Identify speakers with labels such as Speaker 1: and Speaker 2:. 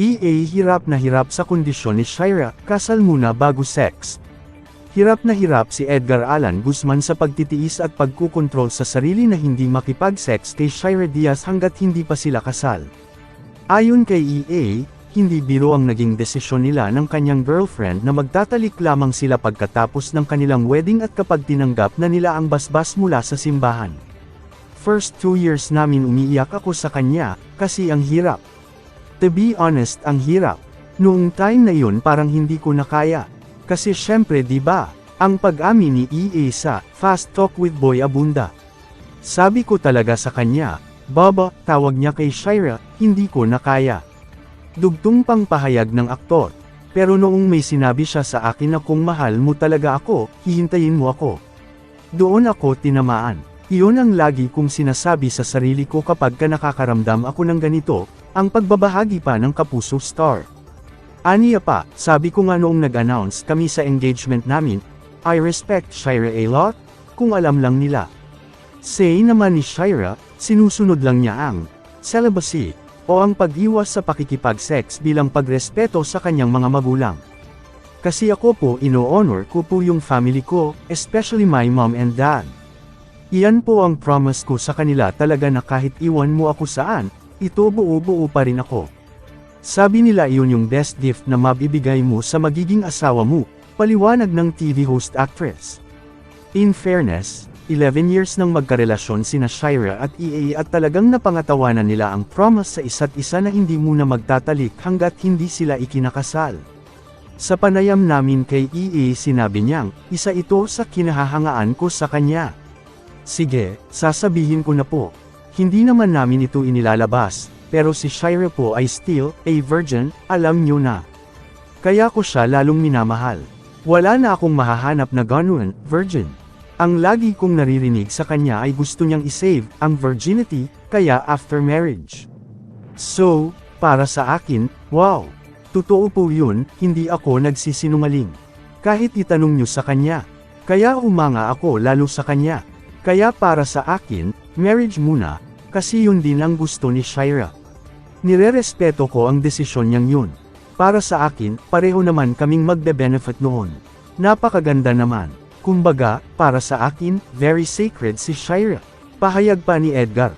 Speaker 1: EA hirap na hirap sa kondisyon ni Shira, kasal muna bago sex. Hirap na hirap si Edgar Allan Guzman sa pagtitiis at pagkukontrol sa sarili na hindi makipag-sex kay Shira Diaz hanggat hindi pa sila kasal. Ayon kay EA, hindi biro ang naging desisyon nila ng kanyang girlfriend na magtatalik lamang sila pagkatapos ng kanilang wedding at kapag tinanggap na nila ang basbas mula sa simbahan. First two years namin umiiyak ako sa kanya, kasi ang hirap. To be honest ang hirap. Noong time na yun parang hindi ko na kaya. Kasi syempre di ba, ang pag-amin ni EA sa Fast Talk with Boy Abunda. Sabi ko talaga sa kanya, Baba, tawag niya kay Shira, hindi ko na kaya. Dugtong pang pahayag ng aktor. Pero noong may sinabi siya sa akin na kung mahal mo talaga ako, hihintayin mo ako. Doon ako tinamaan. Iyon ang lagi kong sinasabi sa sarili ko kapag ka nakakaramdam ako ng ganito, ang pagbabahagi pa ng Kapuso Star. Aniya pa, sabi ko nga noong nag-announce kami sa engagement namin, I respect Shira a lot, kung alam lang nila. Say naman ni Shira, sinusunod lang niya ang celibacy, o ang pag-iwas sa pakikipag-sex bilang pagrespeto sa kanyang mga magulang. Kasi ako po ino-honor ko po yung family ko, especially my mom and dad. Iyan po ang promise ko sa kanila talaga na kahit iwan mo ako saan, ito buo-buo pa rin ako. Sabi nila iyon yung best gift na mabibigay mo sa magiging asawa mo, paliwanag ng TV host actress. In fairness, 11 years nang magkarelasyon sina Shira at EA at talagang napangatawanan nila ang promise sa isa't isa na hindi muna magtatalik hanggat hindi sila ikinakasal. Sa panayam namin kay EA sinabi niyang, isa ito sa kinahahangaan ko sa kanya. Sige, sasabihin ko na po. Hindi naman namin ito inilalabas, pero si Shira po ay still, a virgin, alam niyo na. Kaya ko siya lalong minamahal. Wala na akong mahahanap na ganun, virgin. Ang lagi kong naririnig sa kanya ay gusto niyang isave ang virginity, kaya after marriage. So, para sa akin, wow! Totoo po yun, hindi ako nagsisinungaling. Kahit itanong niyo sa kanya. Kaya umanga ako lalo sa kanya. Kaya para sa akin, marriage muna, kasi yun din ang gusto ni Shira. Nirerespeto ko ang desisyon niyang yun. Para sa akin, pareho naman kaming magbe-benefit noon. Napakaganda naman. Kumbaga, para sa akin, very sacred si Shira. Pahayag pa ni Edgar,